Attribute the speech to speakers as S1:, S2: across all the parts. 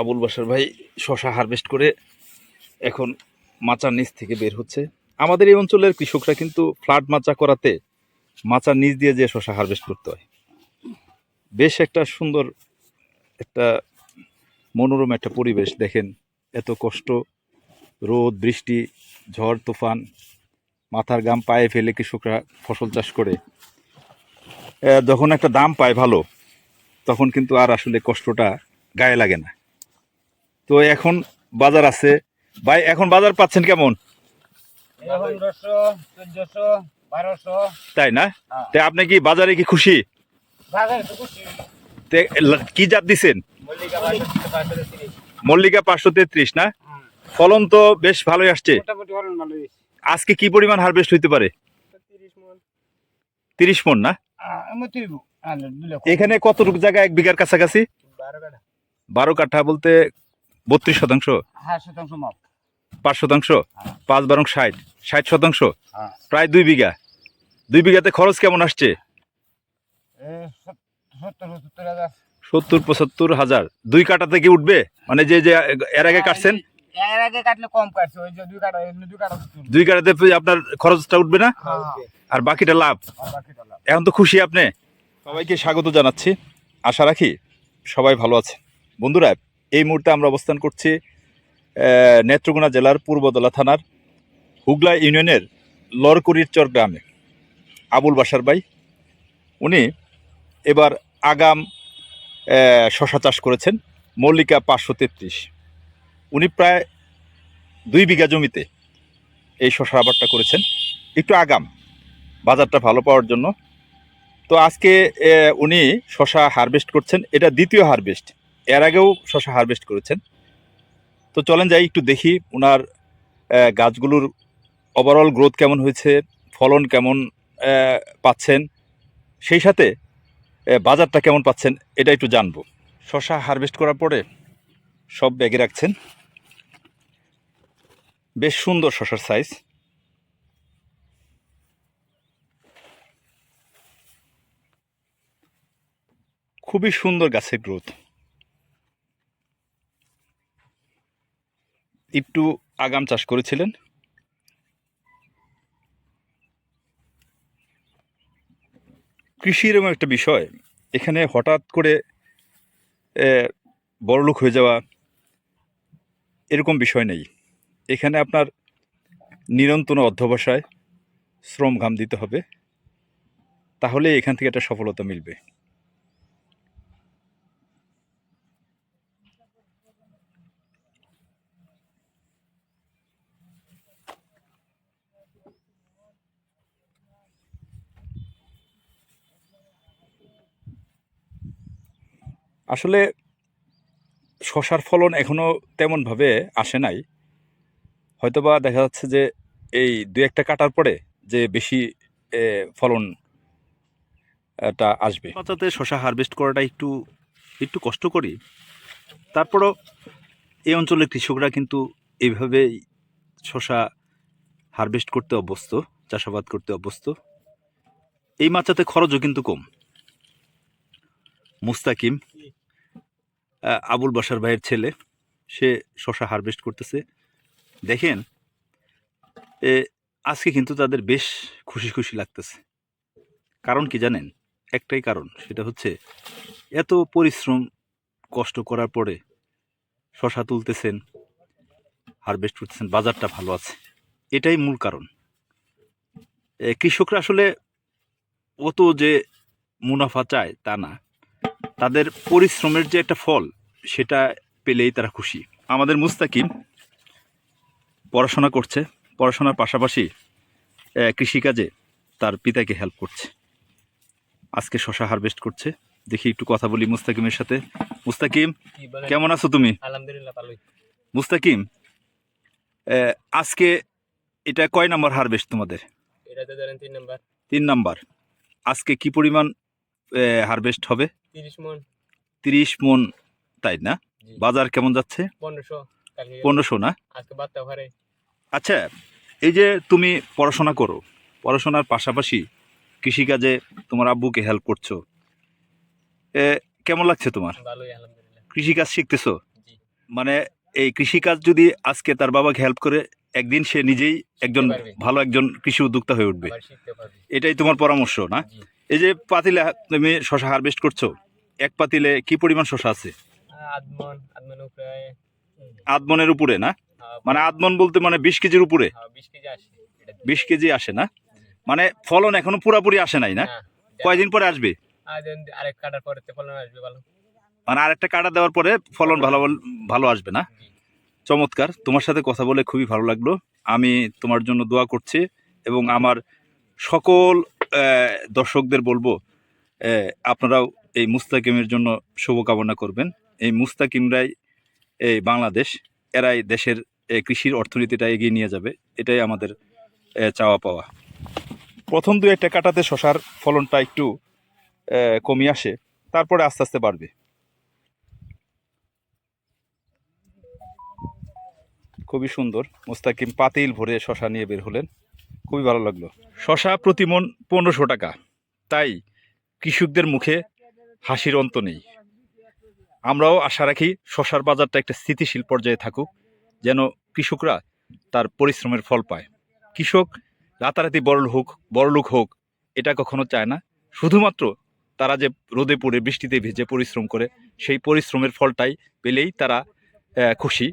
S1: আবুল বাসার ভাই শশা হারভেস্ট করে এখন মাচার নিচ থেকে বের হচ্ছে। আমাদের এই অঞ্চলের কৃষকরা কিন্তু ফ্লাড মাচা করাতে মাচার নিচ দিয়ে যে শশা হারভেস্ট করতে হয়। বেশ একটা সুন্দর একটা মনোরম একটা পরিবেশ দেখেন, এত কষ্ট, রোদ, বৃষ্টি, ঝড়, তুফান, মাথার গাম পায়ে ফেলে কৃষকরা ফসল চাষ করে। যখন একটা দাম পায় ভালো, তখন কিন্তু আর আসলে কষ্টটা গায়ে লাগে না। তো এখন বাজার আছে। ভাই এখন বাজার পাচ্ছেন কেমন? তাই না?
S2: হ্যাঁ।
S1: তে আপনি কি বাজারে কি খুশি? কি জাত দিছেন?
S2: মল্লিকা
S1: পাঁচশো তেত্রিশ। না? ফলন তো বেশ ভালোই আসছে। আজকে কি পরিমাণ হারভেস্ট হইতে পারে?
S2: তিরিশ মন।
S1: না?
S2: তুই দিলে
S1: এখানে কতটুকু জায়গা এক বিঘার কাছাকাছি?
S2: বারো
S1: কাঠা বলতে বত্রিশ শতাংশ?
S2: হ্যাঁ শতাংশ মাপ।
S1: পাঁচ শতাংশ?
S2: হ্যাঁ।
S1: পাঁচ বারং ষাট। ষাট শতাংশ?
S2: হ্যাঁ।
S1: প্রায় দুই বিঘা। দুই বিঘাতে খরচ কেমন আসছে?
S2: সত্তর
S1: পঁচাত্তর হাজার। দুই কাটাতে কি উঠবে? মানে যে যে এর আগে কাটছেন?
S2: এর আগে কাটলে কম কাটছে ওই যে দুই কাটা দুই কাটা
S1: দুই কাটাতে আপনার খরচটা উঠবে না? আর বাকিটা লাভ?
S2: আর বাকিটা লাভ।
S1: এখন তো খুশি আপনি। সবাইকে স্বাগত জানাচ্ছি। আশা রাখি সবাই ভালো আছে বন্ধুরা এই মুহূর্তে আমরা অবস্থান করছি নেত্রকোনা জেলার পূর্বদলা থানার হুগলা ইউনিয়নের লরকুরির চর গ্রামে। আবুল বাসার ভাই, উনি এবার আগাম শশা চাষ করেছেন, মল্লিকা পাঁচশো তেত্রিশ। উনি প্রায় দুই বিঘা জমিতে এই শশার আবাদটা করেছেন। একটু আগাম, বাজারটা ভালো পাওয়ার জন্য। তো আজকে উনি শশা হারভেস্ট করছেন, এটা দ্বিতীয় হারভেস্ট। এর আগেও শশা হারভেস্ট করেছেন। তো চলেন যাই, একটু দেখি ওনার গাছগুলোর ওভারঅল গ্রোথ কেমন হয়েছে, ফলন কেমন পাচ্ছেন, সেই সাথে বাজারটা কেমন পাচ্ছেন, এটা একটু জানব। শশা হারভেস্ট করার পরে সব ব্যাগে রাখছেন। বেশ সুন্দর শশার সাইজ খুবই সুন্দর গাছের গ্রোথ একটু আগাম চাষ করেছিলেন? কৃষি এরকম একটা বিষয়। এখানে হঠাৎ করে বড়লোক হয়ে যাওয়া এরকম বিষয় নেই। এখানে আপনার নিরন্তর অধ্যবসায়, শ্রম ঘাম দিতে হবে। তাহলে এখান থেকে একটা সফলতা মিলবে। আসলে শশার ফলন এখনও তেমনভাবে আসে নাই। হয়তোবা দেখা যাচ্ছে যে এই দু একটা কাটার পরে যে বেশি ফলন টা আসবে। পাতাতে শশা হারভেস্ট করাটা একটু একটু কষ্ট করি। তারপরও এই অঞ্চলের কৃষকরা কিন্তু এইভাবেই শশা হারভেস্ট করতে অভ্যস্ত, চাষাবাদ করতে অভ্যস্ত। এই মাচাতে খরচও কিন্তু কম। মুস্তাকিম আবুল বাসার ভাইয়ের ছেলে, সে শশা হারভেস্ট করতেছে। দেখেন আজকে কিন্তু তাদের বেশ খুশি খুশি লাগতেছে। কারণ কি জানেন? একটাই কারণ, সেটা হচ্ছে এত পরিশ্রম, কষ্ট করার পরে শশা তুলতেছেন হারভেস্ট করতেছেন, বাজারটা ভালো আছে। এটাই মূল কারণ। কৃষকরা আসলে অত যে মুনাফা চায় তা না। তাদের পরিশ্রমের যে একটা ফল সেটা পেলেই তারা খুশি। আমাদের মুস্তাকিম পড়াশোনা করছে পড়াশোনার পাশাপাশি কৃষিকাজে তার পিতাকে হেল্প করছে। আজকে শশা হারভেস্ট করছে। দেখি একটু কথা বলি মুস্তাকিমের সাথে। মুস্তাকিম কেমন আছো তুমি?
S2: আলহামদুলিল্লাহ ভালোই।
S1: মুস্তাকিম আজকে এটা কয় নম্বর হারভেস্ট তোমাদের?
S2: তিন নাম্বার।
S1: তিন নাম্বার। আজকে কি পরিমাণ হারভেস্ট হবে?
S2: তিরিশ মন।
S1: তিরিশ মন তাই না? বাজার কেমন যাচ্ছে?
S2: পনেরোশো
S1: পনেরোশো না? আচ্ছা এই যে তুমি পড়াশোনা করো পড়াশোনার পাশাপাশি কৃষিকাজে তোমার আব্বুকে হেল্প করছ কেমন লাগছে তোমার? কৃষিকাজ শিখতেছো? মানে এই কৃষিকাজ যদি আজকে তার বাবাকে হেল্প করে একদিন সে নিজেই একজন ভালো একজন কৃষি উদ্যোক্তা হয়ে উঠবে। এটাই তোমার পরামর্শ না? এই যে পাতিলা তুমি শশা হারভেস্ট করছ এক পাতিলে কি পরিমাণ শশা আছে?
S3: আদমন আদমন উপরে
S1: না?
S3: হ্যাঁ,
S1: মানে আধমন বলতে মানে বিশ কেজির উপরে?
S3: হ্যাঁ, বিশ কেজি আসে।
S1: বিশ কেজি আসে না? মানে ফলন এখনও পুরাপুরি আসে নাই না?
S3: না
S1: কয়দিন পরে আসবে? মানে আরেকটা কাটা দেওয়ার পরে ফলন ভালো ভালো আসবে না? চমৎকার। তোমার সাথে কথা বলে খুবই ভালো লাগল। আমি তোমার জন্য দোয়া করছি এবং আমার সকল দর্শকদের বলব আপনারাও এই মুস্তাকিমের জন্য শুভকামনা করবেন। এই মুস্তাকিমরাই এই বাংলাদেশ, এরাই দেশের কৃষির অর্থনীতিটা এগিয়ে নিয়ে যাবে। এটাই আমাদের চাওয়া পাওয়া। প্রথম দু একটা কাটাতে শশার ফলনটা একটু কমে আসে, তারপরে আস্তে আস্তে বাড়বে। খুবই সুন্দর। মুস্তাকিম পাতিল ভরে শশা নিয়ে বের হলেন। খুবই ভালো লাগল। শশা প্রতি মন পনেরোশো টাকা। তাই কৃষকদের মুখে হাসির অন্ত নেই। আমরাও আশা রাখি শশার বাজারটা একটা স্থিতিশীল পর্যায়ে থাকুক, যেন কৃষকরা তার পরিশ্রমের ফল পায়। কৃষক রাতারাতি বড়লোক হোক বড়লোক হোক, এটা কখনো চায় না। শুধুমাত্র তারা যে রোদে পড়ে, বৃষ্টিতে ভিজে পরিশ্রম করে, সেই পরিশ্রমের ফলটাই পেলেই তারা খুশি।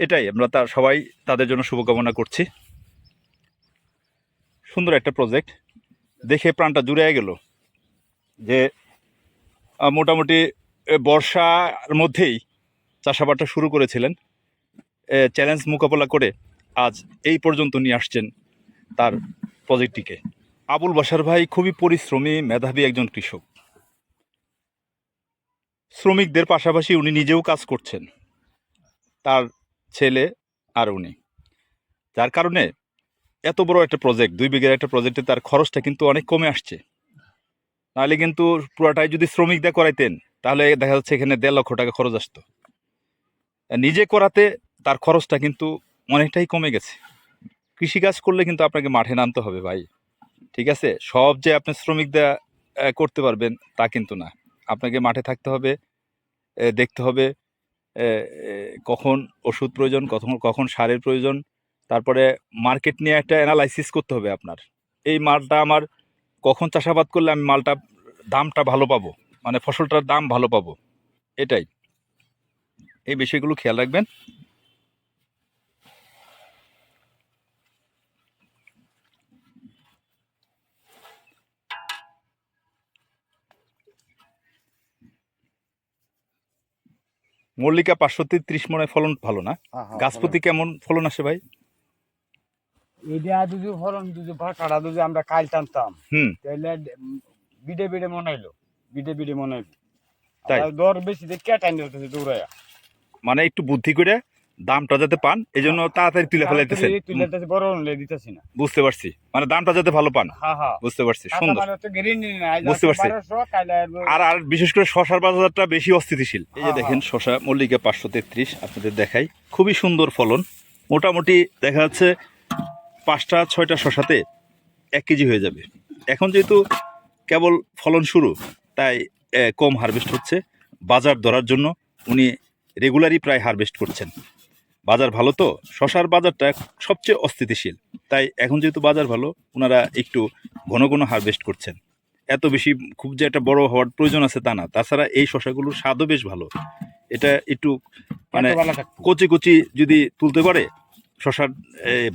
S1: এটাই আমরা তার সবাই তাদের জন্য শুভকামনা করছি। সুন্দর একটা প্রজেক্ট দেখে প্রাণটা জুড়ে গেল যে মোটামুটি বর্ষার মধ্যেই চাষাবাদটা শুরু করেছিলেন। চ্যালেঞ্জ মোকাবেলা করে আজ এই পর্যন্ত নিয়ে আসছেন তার প্রজেক্টটিকে আবুল বাসার ভাই খুবই পরিশ্রমী, মেধাবী একজন কৃষক। শ্রমিকদের পাশাপাশি উনি নিজেও কাজ করছেন, তার ছেলে আর উনি। যার কারণে এত বড় একটা প্রজেক্ট দুই বিঘের একটা প্রজেক্টে তার খরচটা কিন্তু অনেক কমে আসছে। নাহলে কিন্তু পুরাটাই যদি শ্রমিক দিয়ে করাইতেন, তাহলে দেখা যাচ্ছে এখানে দেড় লক্ষ টাকা খরচ আসতো। নিজে করাতে তার খরচটা কিন্তু অনেকটাই কমে গেছে। কৃষিকাজ করলে কিন্তু আপনাকে মাঠে নামতে হবে ভাই। ঠিক আছে? সব যে আপনি শ্রমিক দেয়া করতে পারবেন তা কিন্তু না। আপনাকে মাঠে থাকতে হবে দেখতে হবে কখন ওষুধ প্রয়োজন, কখন কখন সারের প্রয়োজন, তারপরে মার্কেট নিয়ে একটা অ্যানালাইসিস করতে হবে আপনার। এই মালটা আমার কখন চাষাবাদ করলে আমি মালটা দামটা ভালো পাবো? মানে ফসলটার দাম ভালো পাবো? এটাই। এই বিষয়গুলো খেয়াল রাখবেন। মল্লিকা পাঁচশো তেত্রিশ মনে ফলন ভালো না? গাছপতি কেমন ফলন আসে ভাই?
S2: এটা দুজু ফলন দুজু কাটা দুজু আমরা কাল টানতাম।
S1: হুম।
S2: তাহলে বিডে বিডে মনাইলো। বিডে বিডে মনাইলো।
S1: তাই?
S2: দর বেশি দেখে টাইম দিতেছে দৌড়াইয়া
S1: মানে একটু বুদ্ধি করে দামটা যাতে পান এই জন্য তাড়াতাড়ি তুলে ফেলাইতেছেন।
S2: তুলে বড় দিতেছি না।
S1: বুঝতে পারছি। মানে দামটা যাতে ভালো পান।
S2: হ্যাঁ হ্যাঁ
S1: বুঝতে পারছি সুন্দর। বুঝতে পারছি।
S2: আর-
S1: আর বিশেষ করে শশার বাজারটা বেশি অস্থিতিশীল। এই যে
S2: হ্যাঁ,
S1: দেখেন শশা মল্লিকা পাঁচশো তেত্রিশ আপনাদের দেখাই। খুবই সুন্দর ফলন। মোটামুটি দেখা যাচ্ছে পাঁচটা ছয়টা শশাতে এক কেজি হয়ে যাবে। এখন যেহেতু কেবল ফলন শুরু তাই কম হারভেস্ট হচ্ছে। বাজার ধরার জন্য উনি রেগুলারই প্রায় হারভেস্ট করছেন। বাজার ভালো তো? শশার বাজারটা সবচেয়ে অস্থিতিশীল। তাই এখন যেহেতু বাজার ভালো ওনারা একটু ঘন ঘন হারভেস্ট করছেন। এত বেশি খুব যে একটা বড় হওয়ার প্রয়োজন আছে তা না। তাছাড়া এই শশাগুলোর স্বাদও বেশ ভালো। এটা একটু মানে। কচি কচি যদি তুলতে পারে শশার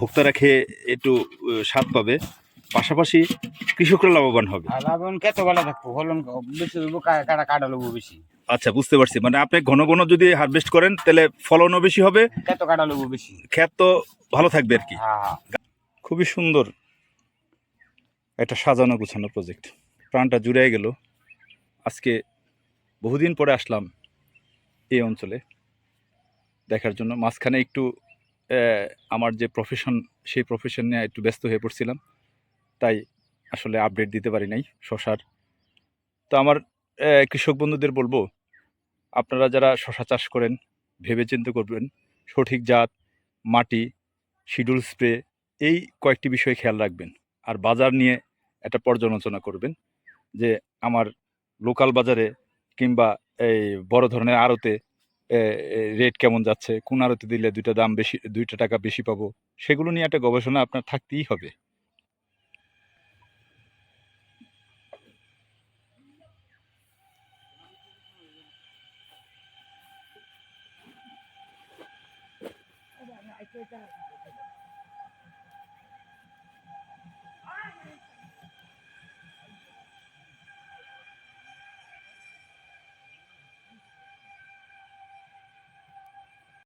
S1: ভোক্তারা খেয়ে একটু স্বাদ পাবে। পাশাপাশি কৃষকরা লাভবান হবে।
S2: এখন কত ভালো থাকব? ফলন বেশি দেবো কাটা কাটা লবো বেশি।
S1: আচ্ছা বুঝতে পারছি। মানে আপনি ঘন ঘন যদি হারভেস্ট করেন তাহলে ফলনও বেশি হবে
S2: কত কাটা লবো বেশি?
S1: ক্ষেত তো ভালো থাকবে আর কি।
S2: হ্যাঁ হ্যাঁ।
S1: খুবই সুন্দর একটা সাজানো গোছানো প্রজেক্ট প্রাণটা জুড়ে গেল। আজকে বহুদিন পরে আসলাম এই অঞ্চলে দেখার জন্য। মাঝখানে একটু আমার যে প্রফেশন সেই প্রফেশন নিয়ে একটু ব্যস্ত হয়ে পড়ছিলাম। তাই আসলে আপডেট দিতে পারি নাই শশার। তো আমার কৃষক বন্ধুদের বলব, আপনারা যারা শশা চাষ করেন ভেবে চিন্তে করবেন, সঠিক জাত, মাটি, শিডিউল স্প্রে, এই কয়েকটি বিষয়ে খেয়াল রাখবেন। আর বাজার নিয়ে একটা পর্যালোচনা করবেন, যে আমার লোকাল বাজারে কিংবা এই বড় ধরনের আড়তে রেট কেমন যাচ্ছে? কোন আড়তে দিলে দুইটা দাম বেশি, দুইটা টাকা বেশি পাব? সেগুলো নিয়ে একটা গবেষণা আপনার থাকতেই হবে।